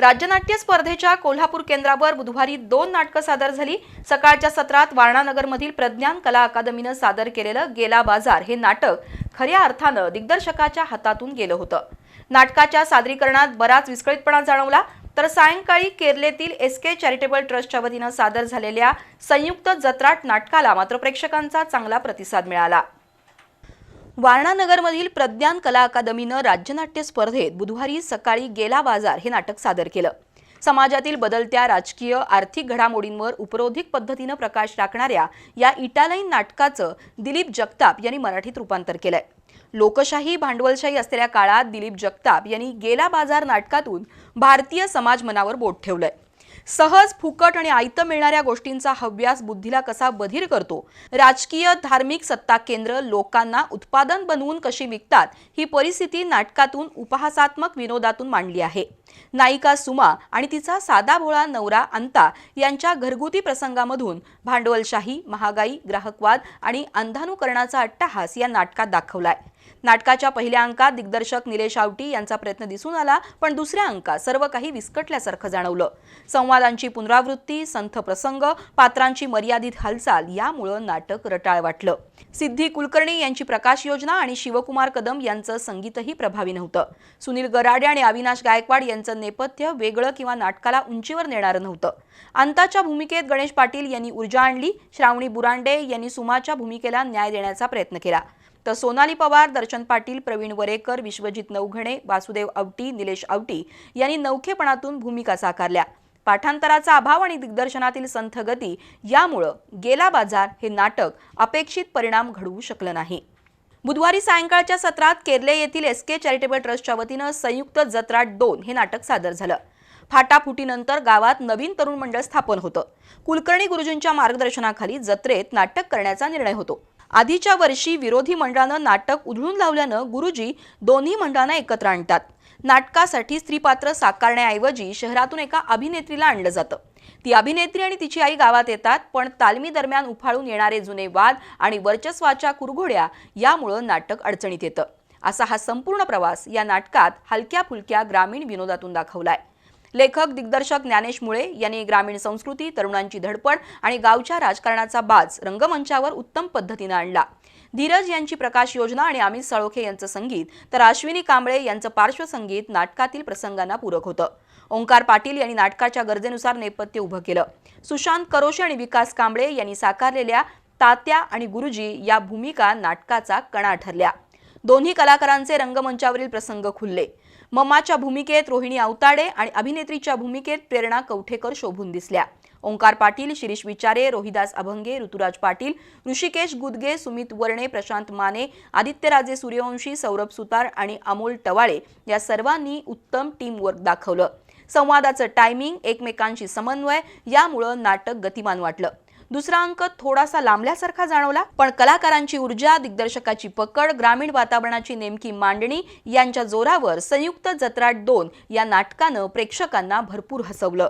राज्यनाट्य स्पर्धेच्या कोल्हापूर केंद्रावर बुधवारी दोन नाटकं सादर झाली. सकाळच्या सत्रात वारणानगरमधील प्रज्ञान कला अकादमीनं सादर केलेलं गेला बाजार हे नाटक खऱ्या अर्थानं दिग्दर्शकाच्या हातातून गेलं होतं. नाटकाच्या सादरीकरणात बराच विस्कळीतपणा जाणवला. तर सायंकाळी केरलेतील एस के चॅरिटेबल ट्रस्टच्या वतीनं सादर झालेल्या संयुक्त जत्राट नाटकाला मात्र प्रेक्षकांचा चांगला प्रतिसाद मिळाला. वारणानगरमधील प्रज्ञान कला अकादमीनं राज्यनाट्य स्पर्धेत बुधवारी सकाळी गेला बाजार हे नाटक सादर केलं. समाजातील बदलत्या राजकीय आर्थिक घडामोडींवर उपरोधिक पद्धतीनं प्रकाश टाकणाऱ्या या इटालियन नाटकाचं दिलीप जगताप यांनी मराठीत रूपांतर केलंय. लोकशाही भांडवलशाही असलेल्या काळात दिलीप जगताप यांनी गेला बाजार नाटकातून भारतीय समाज मनावर बोट ठेवलंय. सहज फुकट आणि आयतं मिळणाऱ्या गोष्टींचा हव्यास बुद्धीला कसा बधीर करतो? राजकीय धार्मिक सत्ता केंद्र लोकांना उत्पादन बनवून कशी विकतात ही परिस्थिती नाटकातून उपहासात्मक विनोदातून मांडली आहे. नायिका सुमा आणि तिचा साधा भोळा नवरा अंता यांच्या घरगुती प्रसंगामधून भांडवलशाही महागाई ग्राहकवाद आणि अंधानुकरणाचा अट्टहास या नाटकात दाखवलाय. नाटकाच्या पहिल्या अंकात दिग्दर्शक निलेश आवटी यांचा प्रयत्न दिसून आला पण दुसऱ्या अंकात सर्व काही विस्कटल्यासारखं जाणवलं. संवादांची पुनरावृत्ती संथ प्रसंग पात्रांची मर्यादित हालचाल यामुळं नाटक रटाळ वाटलं. सिद्धी कुलकर्णी यांची प्रकाश योजना आणि शिवकुमार कदम यांचं संगीतही प्रभावी नव्हतं. सुनील गराडे आणि अविनाश गायकवाड यांचं नेपथ्य वेगळं किंवा नाटकाला उंचीवर नेणारं नव्हतं. अंताच्या भूमिकेत गणेश पाटील यांनी ऊर्जा आणली श्रावणी बुरांडे यांनी सुमाच्या भूमिकेला न्याय देण्याचा प्रयत्न केला. तर सोनाली पवार दर्शन पाटील प्रवीण वरेकर विश्वजित नवघणे वासुदेव आवटी निलेश आवटी यांनी नौखेपणातून भूमिका साकारल्या. पाठांतराचा अभाव आणि दिग्दर्शनातील संथ गती यामुळं गेला बाजार हे नाटक अपेक्षित परिणाम घडवू शकलं नाही. बुधवारी सायंकाळच्या सत्रात केरले येथील एस के चॅरिटेबल ट्रस्टच्या वतीनं संयुक्त जत्रा दोन हे नाटक सादर झालं. फाटाफुटीनंतर गावात नवीन तरुण मंडळ स्थापन होतं. कुलकर्णी गुरुजींच्या मार्गदर्शनाखाली जत्रेत नाटक करण्याचा निर्णय होतो. आधीच्या वर्षी विरोधी मंडळानं नाटक उधळून लावल्यानं गुरुजी दोन्ही मंडळांना एकत्र आणतात. नाटकासाठी स्त्रीपात्र साकारण्याऐवजी शहरातून एका अभिनेत्रीला आणलं जातं. ती अभिनेत्री आणि तिची आई गावात येतात पण तालमी दरम्यान उफाळून येणारे जुने वाद आणि वर्चस्वाच्या कुरघोड्या यामुळं नाटक अडचणीत येतं. असा हा संपूर्ण प्रवास या नाटकात हलक्या फुलक्या ग्रामीण विनोदातून दाखवलाय. लेखक दिग्दर्शक ज्ञानेश मुळे यांनी ग्रामीण संस्कृती तरुणांची धडपड आणि गावच्या राजकारणाचा बाज रंगमंचावर उत्तम पद्धतीनं आणला. धीरज यांची प्रकाश योजना आणि अमित सळोखे यांचं संगीत तर अश्विनी कांबळे यांचं पार्श्वसंगीत नाटकातील प्रसंगांना पूरक होतं. ओंकार पाटील यांनी नाटकाच्या गरजेनुसार नेपथ्य उभं केलं. सुशांत करोशे आणि विकास कांबळे यांनी साकारलेल्या तात्या आणि गुरुजी या भूमिका नाटकाचा कणा ठरल्या. दोन्ही कलाकारांचे रंगमंचावरील प्रसंग खुलले. मम्माच्या भूमिकेत रोहिणी अवताडे आणि अभिनेत्रीच्या भूमिकेत प्रेरणा कवठेकर शोभून दिसल्या. ओंकार पाटील शिरीष विचारे रोहिदास अभंगे ऋतुराज पाटील ऋषिकेश गुदगे सुमित वर्णे प्रशांत माने आदित्यराजे सूर्यवंशी सौरभ सुतार आणि अमोल टवाळे या सर्वांनी उत्तम टीमवर्क दाखवलं. संवादाचं टायमिंग एकमेकांशी समन्वय यामुळं नाटक गतिमान वाटलं. दुसरा अंक थोडासा लांबल्यासारखा जाणवला पण कलाकारांची ऊर्जा दिग्दर्शकाची पकड ग्रामीण वातावरणाची नेमकी मांडणी यांच्या जोरावर संयुक्त जत्राट दोन या नाटकानं प्रेक्षकांना भरपूर हसवलं.